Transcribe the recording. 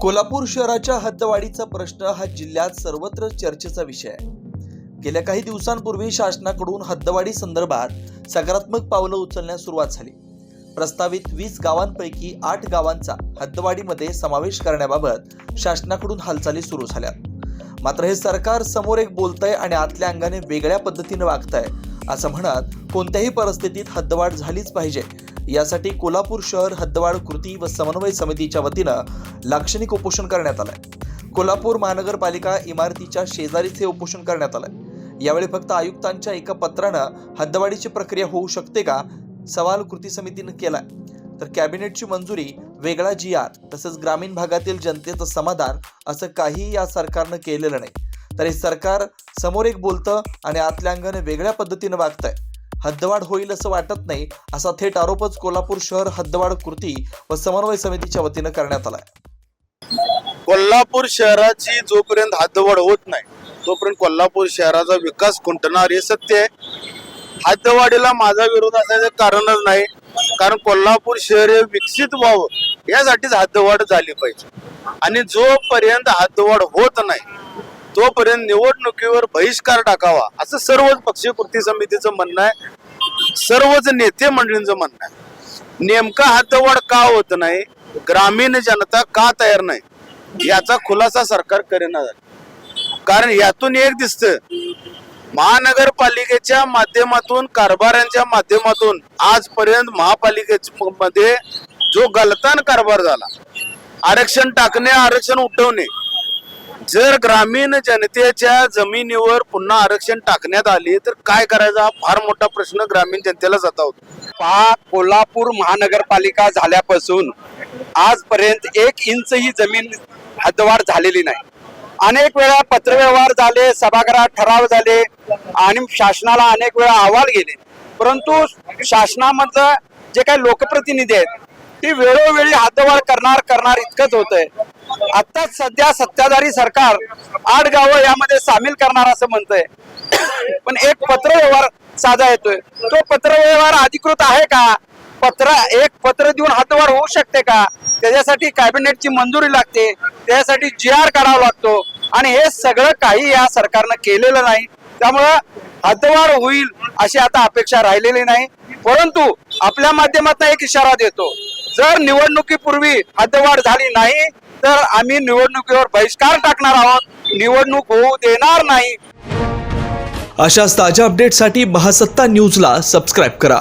कोल्हापूर शहराच्या हद्दवाढीचा प्रश्न हा जिल्ह्यात सर्वत्र चर्चेचा विषय आहे. गेल्या काही दिवसांपूर्वी शासनाकडून हद्दवाढी संदर्भात सकारात्मक पावलं उचलण्यास सुरुवात झाली. प्रस्तावित वीस गावांपैकी आठ गावांचा हद्दवाढीमध्ये समावेश करण्याबाबत शासनाकडून हालचाली सुरू झाल्या. मात्र हे सरकार समोर एक बोलतंय आणि आतल्या अंगाने वेगळ्या पद्धतीने वागतंय असं म्हणत कोणत्याही परिस्थितीत हद्दवाढ झालीच पाहिजे यासाठी कोल्हापूर शहर हद्दवाढ कृती व समन्वय समितीच्या वतीनं लाक्षणिक उपोषण करण्यात आलंय. कोल्हापूर महानगरपालिका इमारतीच्या शेजारीच हे उपोषण करण्यात आलंय. यावेळी फक्त आयुक्तांच्या एका पत्रानं हद्दवाढीची प्रक्रिया होऊ शकते का? सवाल कृती समितीनं केलाय. तर कॅबिनेटची मंजुरी वेगळा जी आर तसंच ग्रामीण भागातील जनतेचं समाधान असं काही या सरकारनं केलेलं नाही. तर हे सरकार समोर एक बोलतं आणि आतल्या अंगाने वेगळ्या पद्धतीनं वागतंय. हद्दवाढ होईल असं वाटत नाही असा थेट आरोपच कोल्हापूर शहर हद्दवाढ कृती व समन्वय समितीच्या वतीनं करण्यात आलाय. कोल्हापूर शहराची जोपर्यंत हद्दवाढ होत नाही तोपर्यंत कोल्हापूर शहराचा विकास खुंटणार हे सत्य आहे. हद्दवाढीला माझा विरोध असायचं कारणच नाही कारण कोल्हापूर शहर हे विकसित व्हावं यासाठीच हद्दवाढ झाली पाहिजे. आणि जोपर्यंत हद्दवाढ होत नाही तोपर्यंत निवडणुकीवर बहिष्कार टाकावा असं सर्वच पक्षीय कृती समितीचं म्हणणं आहे. सर्वच नेते मंडळींचं म्हणणं आहे. नेमका हातवाढ का होत नाही? ग्रामीण जनता का तयार नाही? याचा खुलासा सरकार करेना झाला. कारण यातून एक दिसतं महानगरपालिकेच्या माध्यमातून कारभाऱ्यांच्या माध्यमातून आजपर्यंत महापालिकेमध्ये मध्ये जो गलतान कारभार झाला आरक्षण टाकणे आरक्षण उठवणे जर ग्रामीण जनतेच्या जमिनीवर पुन्हा आरक्षण टाकण्यात आले तर काय करायचा? हा फार मोठा प्रश्न ग्रामीण जनतेला जाता होतो पहा कोल्हापूर महानगरपालिका झाल्यापासून आजपर्यंत एक इंच ही जमीन हद्दवाढ झालेली नाही. अनेक वेळा पत्रव्यवहार झाले सभागृहात ठराव झाले आणि शासनाला अनेक वेळा अहवाल गेले. परंतु शासनामधलं जे काही लोकप्रतिनिधी आहेत ती वेळोवेळी हद्दवाढ करणार करणार इतकंच होतंय. आताच सध्या सत्ताधारी सरकार आठ गावं यामध्ये सामील करणार असं म्हणतंय. पण एक पत्र व्यवहार साधा येतोय. तो पत्र व्यवहार अधिकृत आहे का? पत्र एक पत्र देऊन हातवार होऊ शकते का? त्याच्यासाठी कॅबिनेटची मंजुरी लागते. त्याच्यासाठी जी आर काढावा लागतो. आणि हे सगळं काही या सरकारनं केलेलं नाही. त्यामुळं हातवार होईल अशी आता अपेक्षा राहिलेली नाही. परंतु आपल्या माध्यमातून एक इशारा देतो. जर निवडणुकीपूर्वी हद्दवाढ झाली नाही तर आम्ही निवडणुकीवर बहिष्कार टाकणार आहोत. निवडणूक होऊ देणार नाही. अशाच ताज्या अपडेटसाठी महासत्ता न्यूजला सबस्क्राईब करा.